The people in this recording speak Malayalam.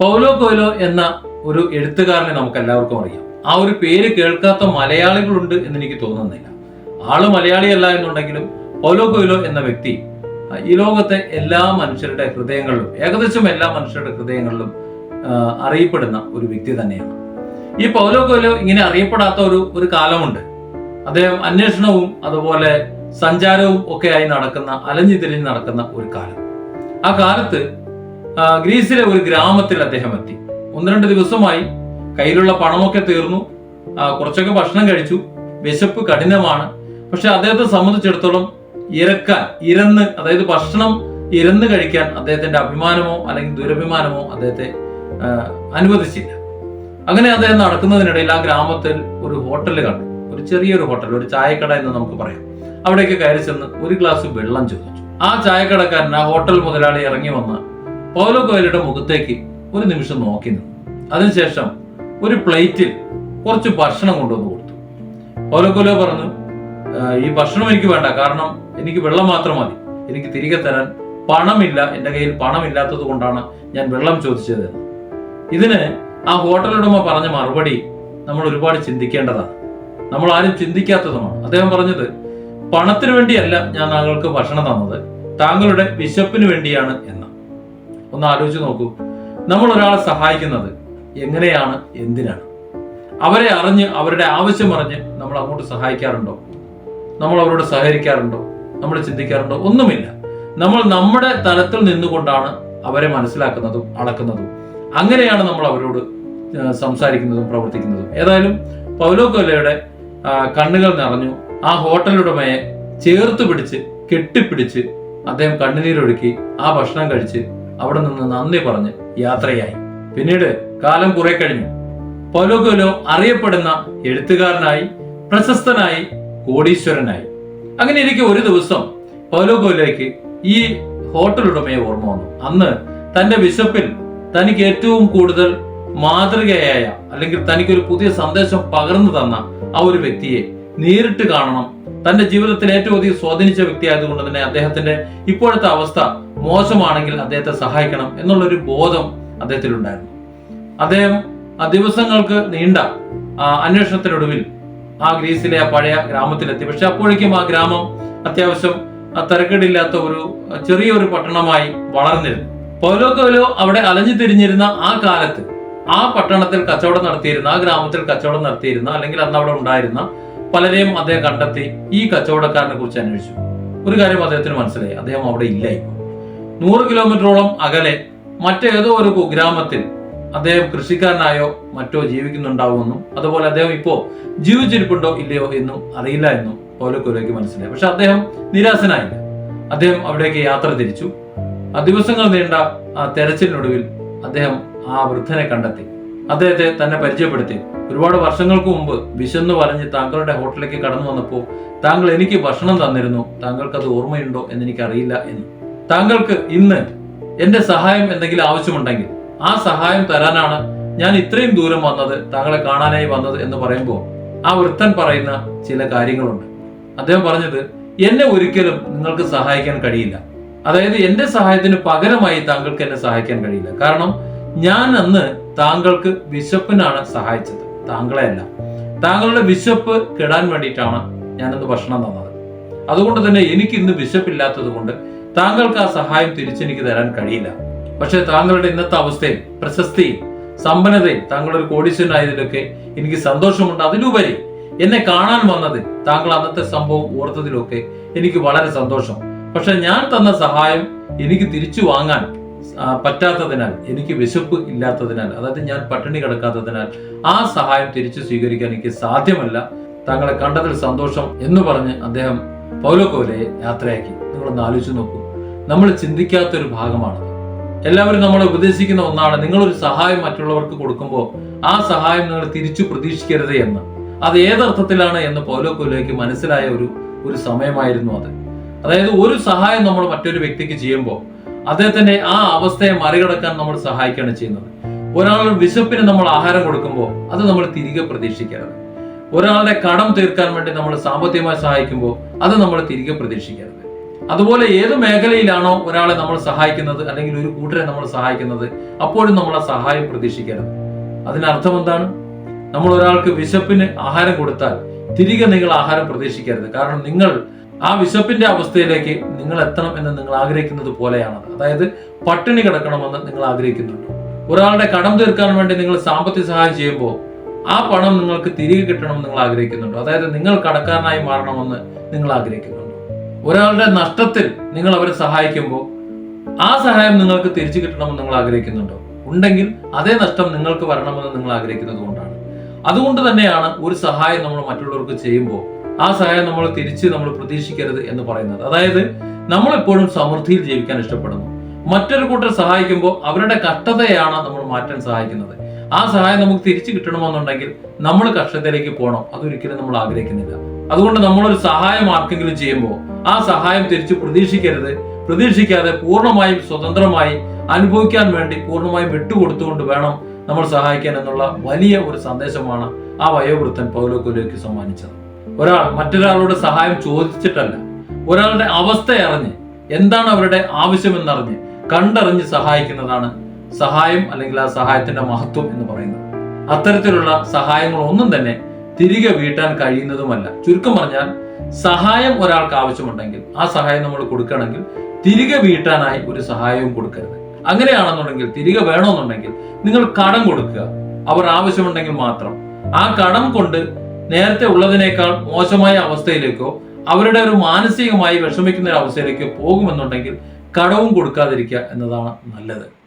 പൗലോ കൊയ്ലോ എന്ന ഒരു എഴുത്തുകാരനെ നമുക്ക് എല്ലാവർക്കും അറിയാം. ആ ഒരു പേര് കേൾക്കാത്ത മലയാളികളുണ്ട് എന്ന് എനിക്ക് തോന്നുന്നില്ല. ആൾ മലയാളിയല്ല എന്നുണ്ടെങ്കിലും പൗലോ കൊയ്ലോ എന്ന വ്യക്തി ഈ ലോകത്തെ എല്ലാ മനുഷ്യരുടെ ഹൃദയങ്ങളിലും ഏകദേശം എല്ലാ മനുഷ്യരുടെ ഹൃദയങ്ങളിലും അറിയപ്പെടുന്ന ഒരു വ്യക്തി തന്നെയാണ്. ഈ പൗലോ കൊയ്ലോ ഇങ്ങനെ അറിയപ്പെടാത്ത ഒരു ഒരു കാലമുണ്ട്. അദ്ദേഹം അന്വേഷണവും അതുപോലെ സഞ്ചാരവും ഒക്കെ ആയി നടക്കുന്ന അലഞ്ഞു തിരിഞ്ഞ് നടക്കുന്ന ഒരു കാലം. ആ കാലത്ത് ഗ്രീസിലെ ഒരു ഗ്രാമത്തിൽ അദ്ദേഹം എത്തി. ഒന്ന് രണ്ട് ദിവസമായി കയ്യിലുള്ള പണമൊക്കെ തീർന്നു. കുറച്ചൊക്കെ ഭക്ഷണം കഴിച്ചു. വിശപ്പ് കഠിനമാണ്. പക്ഷെ അദ്ദേഹത്തെ സംബന്ധിച്ചിടത്തോളം ഇരക്കാൻ ഇരന്ന് അതായത് ഭക്ഷണം ഇരന്ന് കഴിക്കാൻ അദ്ദേഹത്തിന്റെ അഭിമാനമോ അല്ലെങ്കിൽ ദുരഭിമാനമോ അദ്ദേഹത്തെ അനുവദിച്ചില്ല. അങ്ങനെ അദ്ദേഹം നടക്കുന്നതിനിടയിൽ ആ ഗ്രാമത്തിൽ ഒരു ഹോട്ടൽ കണ്ടു. ഒരു ചെറിയൊരു ഹോട്ടൽ ഒരു ചായക്കട എന്ന് നമുക്ക് പറയാം. അവിടേക്ക് കയറി ചെന്ന് ഒരു ഗ്ലാസ് വെള്ളം ചോദിച്ചു. ആ ചായക്കടക്കാരൻ ആ ഹോട്ടൽ മുതലാളി ഇറങ്ങി വന്ന് പൗലോ കോയലയുടെ മുഖത്തേക്ക് ഒരു നിമിഷം നോക്കി നിന്നു. അതിനുശേഷം ഒരു പ്ലേറ്റിൽ കുറച്ച് ഭക്ഷണം കൊണ്ടുവന്ന് കൊടുത്തു. പൗലോ കോലോ പറഞ്ഞു ഈ ഭക്ഷണം എനിക്ക് വേണ്ട കാരണം എനിക്ക് വെള്ളം മാത്രം മതി. എനിക്ക് തിരികെ തരാൻ പണമില്ല എന്റെ കയ്യിൽ പണമില്ലാത്തത് കൊണ്ടാണ് ഞാൻ വെള്ളം ചോദിച്ചത് എന്ന്." ഇതിന് ആ ഹോട്ടലുടമ പറഞ്ഞ മറുപടി നമ്മൾ ഒരുപാട് ചിന്തിക്കേണ്ടതാണ്. നമ്മൾ ആരും ചിന്തിക്കാത്തതുമാണ്. അദ്ദേഹം പറഞ്ഞത് പണത്തിനു വേണ്ടിയല്ല ഞാൻ താങ്കൾക്ക് ഭക്ഷണം തന്നത് താങ്കളുടെ വിശപ്പിന് വേണ്ടിയാണ് എന്ന്. ഒന്ന് ആലോചിച്ച് നോക്കൂ. നമ്മൾ ഒരാളെ സഹായിക്കുന്നത് എങ്ങനെയാണ്? എന്തിനാണ്? അവരെ അറിഞ്ഞ് അവരുടെ ആവശ്യം അറിഞ്ഞ് നമ്മൾ അങ്ങോട്ട് സഹായിക്കാറുണ്ടോ? നമ്മൾ അവരോട് സഹകരിക്കാറുണ്ടോ? നമ്മൾ ചിന്തിക്കാറുണ്ടോ? ഒന്നുമില്ല. നമ്മൾ നമ്മുടെ തലത്തിൽ നിന്നുകൊണ്ടാണ് അവരെ മനസ്സിലാക്കുന്നതും അളക്കുന്നതും. അങ്ങനെയാണ് നമ്മൾ അവരോട് സംസാരിക്കുന്നതും പ്രവർത്തിക്കുന്നതും. ഏതായാലും പൗലോ കൊല്ലയുടെ കണ്ണുകൾ നിറഞ്ഞു ആ ഹോട്ടലുടമയെ ചേർത്ത് പിടിച്ച് കെട്ടിപ്പിടിച്ച് അദ്ദേഹം കണ്ണുനീരൊഴുക്കി ആ ഭക്ഷണം കഴിച്ച് അവിടെ നിന്ന് നന്ദി പറഞ്ഞ് യാത്രയായി. പിന്നീട് കാലം കുറെ കഴിഞ്ഞു. പൗലോ അറിയപ്പെടുന്ന എഴുത്തുകാരനായി പ്രശസ്തനായി കോടീശ്വരനായി. അങ്ങനെ എനിക്ക് ഒരു ദിവസം പൗലോ കൊലോയ്ക്ക് ഈ ഹോട്ടൽ ഉടമയെ ഓർമ്മ വന്നു. അന്ന് തന്റെ വിശപ്പിൽ തനിക്ക് ഏറ്റവും കൂടുതൽ മാതൃകയായ അല്ലെങ്കിൽ തനിക്കൊരു പുതിയ സന്ദേശം പകർന്നു തന്ന ആ ഒരു വ്യക്തിയെ നേരിട്ട് കാണണം. തന്റെ ജീവിതത്തിൽ ഏറ്റവും അധികം സ്വാധീനിച്ച വ്യക്തി ആയതുകൊണ്ട് തന്നെ അദ്ദേഹത്തിന്റെ ഇപ്പോഴത്തെ അവസ്ഥ മോശമാണെങ്കിൽ അദ്ദേഹത്തെ സഹായിക്കണം എന്നുള്ളൊരു ബോധം അദ്ദേഹത്തിലുണ്ടായിരുന്നു. അദ്ദേഹം ആ ദിവസങ്ങൾക്ക് നീണ്ട ആ അന്വേഷണത്തിനൊടുവിൽ ആ ഗ്രീസിലെ ആ പഴയ ഗ്രാമത്തിലെത്തി. പക്ഷെ അപ്പോഴേക്കും ആ ഗ്രാമം അത്യാവശ്യം തിരക്കേടില്ലാത്ത ഒരു ചെറിയൊരു പട്ടണമായി വളർന്നിരുന്നു. പൗലോ കോലോ അവിടെ അലഞ്ഞു തിരിഞ്ഞിരുന്ന ആ കാലത്ത് ആ പട്ടണത്തിൽ കച്ചവടം നടത്തിയിരുന്ന ആ ഗ്രാമത്തിൽ കച്ചവടം നടത്തിയിരുന്ന അല്ലെങ്കിൽ അന്ന് അവിടെ ഉണ്ടായിരുന്ന പലരെയും അദ്ദേഹം കണ്ടെത്തി ഈ കച്ചവടക്കാരനെ കുറിച്ച് അന്വേഷിച്ചു. ഒരു കാര്യം അദ്ദേഹത്തിന് മനസ്സിലായി. അദ്ദേഹം അവിടെ ഇല്ല ഇപ്പോൾ നൂറ് കിലോമീറ്ററോളം അകലെ മറ്റേതോ ഒരു കുഗ്രാമത്തിൽ അദ്ദേഹം കൃഷിക്കാരനായോ മറ്റോ ജീവിക്കുന്നുണ്ടാവുമെന്നും അതുപോലെ അദ്ദേഹം ഇപ്പോ ജീവിച്ചിരിപ്പുണ്ടോ ഇല്ലയോ എന്നും അറിയില്ല എന്നും പൗലോ മനസ്സിലായി. പക്ഷെ അദ്ദേഹം നിരാശനായില്ല. അദ്ദേഹം അവിടേക്ക് യാത്ര തിരിച്ചു. ആ ദിവസങ്ങൾ നീണ്ട ആ തെരച്ചിലിനൊടുവിൽ അദ്ദേഹം ആ വൃദ്ധനെ കണ്ടെത്തി. അദ്ദേഹത്തെ തന്നെ പരിചയപ്പെടുത്തി. ഒരുപാട് വർഷങ്ങൾക്ക് മുമ്പ് വിശന്ന് പറഞ്ഞ് താങ്കളുടെ ഹോട്ടലിലേക്ക് കടന്നു വന്നപ്പോൾ താങ്കൾ എനിക്ക് ഭക്ഷണം തന്നിരുന്നു. താങ്കൾക്ക് അത് ഓർമ്മയുണ്ടോ എന്ന് എനിക്കറിയില്ല എന്ന്. താങ്കൾക്ക് ഇന്ന് എന്റെ സഹായം എന്തെങ്കിലും ആവശ്യമുണ്ടെങ്കിൽ ആ സഹായം തരാനാണ് ഞാൻ ഇത്രയും ദൂരം വന്നത് താങ്കളെ കാണാനായി വന്നത് എന്ന് പറയുമ്പോൾ ആ വൃത്തൻ പറയുന്ന ചില കാര്യങ്ങളുണ്ട്. അദ്ദേഹം പറഞ്ഞത് എന്നെ ഒരിക്കലും നിങ്ങൾക്ക് സഹായിക്കാൻ കഴിയില്ല. അതായത് എന്റെ സഹായത്തിന് പകരമായി താങ്കൾക്ക് എന്നെ സഹായിക്കാൻ കഴിയില്ല. കാരണം ഞാൻ അന്ന് താങ്കൾക്ക് വിശപ്പിനാണ് സഹായിച്ചത്. താങ്കളെ അല്ല. താങ്കളുടെ വിശപ്പ് കെടാൻ വേണ്ടിയിട്ടാണ് ഞാനന്ന് ഭക്ഷണം തന്നത്. അതുകൊണ്ട് തന്നെ എനിക്ക് ഇന്ന് വിശപ്പില്ലാത്തത് കൊണ്ട് താങ്കൾക്ക് ആ സഹായം തിരിച്ചെനിക്ക് തരാൻ കഴിയില്ല. പക്ഷെ താങ്കളുടെ ഇന്നത്തെ അവസ്ഥയിൽ പ്രശസ്തിയും സമ്പന്നതയും താങ്കളൊരു കോടീശ്വരനായതിലൊക്കെ എനിക്ക് സന്തോഷമുണ്ട്. അതിലുപരി എന്നെ കാണാൻ വന്നതിൽ താങ്കൾ അന്നത്തെ സംഭവം ഓർത്തതിലൊക്കെ എനിക്ക് വളരെ സന്തോഷം. പക്ഷെ ഞാൻ തന്ന സഹായം എനിക്ക് തിരിച്ചു വാങ്ങാൻ പറ്റാത്തതിനാൽ എനിക്ക് വിശപ്പ് ഇല്ലാത്തതിനാൽ അതായത് ഞാൻ പട്ടിണി കിടക്കാത്തതിനാൽ ആ സഹായം തിരിച്ചു സ്വീകരിക്കാൻ എനിക്ക് സാധ്യമല്ല. താങ്കളെ കണ്ടതിൽ സന്തോഷം എന്ന് പറഞ്ഞ് അദ്ദേഹം പൗലോക്കോലയെ യാത്രയാക്കി. നിങ്ങളൊന്ന് ആലോചിച്ച് നോക്കൂ. നമ്മൾ ചിന്തിക്കാത്തൊരു ഭാഗമാണ് എല്ലാവരും നമ്മളെ ഉപദേശിക്കുന്ന ഒന്നാണ് നിങ്ങളൊരു സഹായം മറ്റുള്ളവർക്ക് കൊടുക്കുമ്പോൾ ആ സഹായം നിങ്ങൾ തിരിച്ചു പ്രതീക്ഷിക്കരുത് എന്ന്. അത് ഏതർത്ഥത്തിലാണ് എന്ന് പൗലോക്കോലയ്ക്ക് മനസ്സിലായ ഒരു ഒരു സമയമായിരുന്നു അത്. അതായത് ഒരു സഹായം നമ്മൾ മറ്റൊരു വ്യക്തിക്ക് ചെയ്യുമ്പോൾ അദ്ദേഹത്തിന്റെ ആ അവസ്ഥയെ മറികടക്കാൻ നമ്മൾ സഹായിക്കുകയാണ് ചെയ്യുന്നത്. ഒരാളുടെ വിശപ്പിന് നമ്മൾ ആഹാരം കൊടുക്കുമ്പോൾ അത് നമ്മൾ തിരികെ പ്രതീക്ഷിക്കരുത്. ഒരാളുടെ കടം തീർക്കാൻ വേണ്ടി നമ്മൾ സാമ്പത്തികമായി സഹായിക്കുമ്പോൾ അത് നമ്മൾ തിരികെ പ്രതീക്ഷിക്കരുത്. അതുപോലെ ഏത് മേഖലയിലാണോ ഒരാളെ നമ്മൾ സഹായിക്കുന്നത് അല്ലെങ്കിൽ ഒരു കൂട്ടരെ നമ്മൾ സഹായിക്കുന്നത് അപ്പോഴും നമ്മൾ ആ സഹായം പ്രതീക്ഷിക്കരുത്. അതിനർത്ഥം എന്താണ്? നമ്മൾ ഒരാൾക്ക് വിശപ്പിന് ആഹാരം കൊടുത്താൽ തിരികെ നിങ്ങൾ ആഹാരം പ്രതീക്ഷിക്കരുത്. കാരണം നിങ്ങൾ ആ വിശപ്പിന്റെ അവസ്ഥയിലേക്ക് നിങ്ങൾ എത്തണം എന്ന് നിങ്ങൾ ആഗ്രഹിക്കുന്നത് പോലെയാണത്. അതായത് പട്ടിണി കിടക്കണമെന്ന് നിങ്ങൾ ആഗ്രഹിക്കുന്നുണ്ട്. ഒരാളുടെ കടം തീർക്കാൻ വേണ്ടി നിങ്ങൾ സാമ്പത്തിക സഹായം ചെയ്യുമ്പോൾ ആ പണം നിങ്ങൾക്ക് തിരികെ കിട്ടണമെന്ന് നിങ്ങൾ ആഗ്രഹിക്കുന്നുണ്ടോ. അതായത് നിങ്ങൾ കടക്കാരനായി മാറണമെന്ന് നിങ്ങൾ ആഗ്രഹിക്കുന്നുണ്ടോ ഒരാളുടെ നഷ്ടത്തിൽ നിങ്ങൾ അവരെ സഹായിക്കുമ്പോൾ ആ സഹായം നിങ്ങൾക്ക് തിരിച്ചു കിട്ടണമെന്ന് നിങ്ങൾ ആഗ്രഹിക്കുന്നുണ്ടോ? ഉണ്ടെങ്കിൽ അതേ നഷ്ടം നിങ്ങൾക്ക് വരണമെന്ന് നിങ്ങൾ ആഗ്രഹിക്കുന്നത് കൊണ്ടാണ്. അതുകൊണ്ട് തന്നെയാണ് ഒരു സഹായം നമ്മൾ മറ്റുള്ളവർക്ക് ചെയ്യുമ്പോൾ ആ സഹായം നമ്മൾ തിരിച്ച് നമ്മൾ പ്രതീക്ഷിക്കരുത് എന്ന് പറയുന്നത്. അതായത് നമ്മൾ എപ്പോഴും സമൃദ്ധിയിൽ ജീവിക്കാൻ ഇഷ്ടപ്പെടുന്നു. മറ്റൊരു കൂട്ടർ സഹായിക്കുമ്പോൾ അവരുടെ കഷ്ടതയാണ് നമ്മൾ മാറ്റാൻ സഹായിക്കുന്നത്. ആ സഹായം നമുക്ക് തിരിച്ചു കിട്ടണമെന്നുണ്ടെങ്കിൽ നമ്മൾ കഷ്ടതയിലേക്ക് പോകണം. അതൊരിക്കലും നമ്മൾ ആഗ്രഹിക്കുന്നില്ല. അതുകൊണ്ട് നമ്മളൊരു സഹായം ആർക്കെങ്കിലും ചെയ്യുമ്പോൾ ആ സഹായം തിരിച്ചു പ്രതീക്ഷിക്കരുത്. പ്രതീക്ഷിക്കാതെ പൂർണമായും സ്വതന്ത്രമായി അനുഭവിക്കാൻ വേണ്ടി പൂർണമായും വിട്ടുകൊടുത്തുകൊണ്ട് വേണം നമ്മൾ സഹായിക്കാൻ എന്നുള്ള വലിയ ഒരു സന്ദേശമാണ് ആ വയോവൃദ്ധൻ പൗലോക്കുലേക്ക് സമ്മാനിച്ചത്. ഒരാൾ മറ്റൊരാളോട് സഹായം ചോദിച്ചിട്ടല്ല. ഒരാളുടെ അവസ്ഥ അറിഞ്ഞ് എന്താണ് അവരുടെ ആവശ്യമെന്നറിഞ്ഞ് കണ്ടറിഞ്ഞ് സഹായിക്കുന്നതാണ് സഹായം അല്ലെങ്കിൽ ആ സഹായത്തിന്റെ മഹത്വം എന്ന് പറയുന്നത്. അത്തരത്തിലുള്ള സഹായങ്ങൾ ഒന്നും തന്നെ തിരികെ വീട്ടാൻ കഴിയുന്നതുമല്ല. ചുരുക്കം പറഞ്ഞാൽ സഹായം ഒരാൾക്ക് ആവശ്യമുണ്ടെങ്കിൽ ആ സഹായം നമ്മൾ കൊടുക്കണമെങ്കിൽ തിരികെ വീട്ടാനായി ഒരു സഹായവും കൊടുക്കരുത്. അങ്ങനെയാണെന്നുണ്ടെങ്കിൽ തിരികെ വേണമെന്നുണ്ടെങ്കിൽ നിങ്ങൾ കടം കൊടുക്കുക. അവർ ആവശ്യമുണ്ടെങ്കിൽ മാത്രം. ആ കടം കൊണ്ട് നേരത്തെ ഉള്ളതിനേക്കാൾ മോശമായ അവസ്ഥയിലേക്കോ അവരുടെ ഒരു മാനസികമായി വിഷമിക്കുന്ന ഒരു അവസ്ഥയിലേക്കോ പോകുമെന്നുണ്ടെങ്കിൽ കടവും കൊടുക്കാതിരിക്കുക എന്നതാണ് നല്ലത്.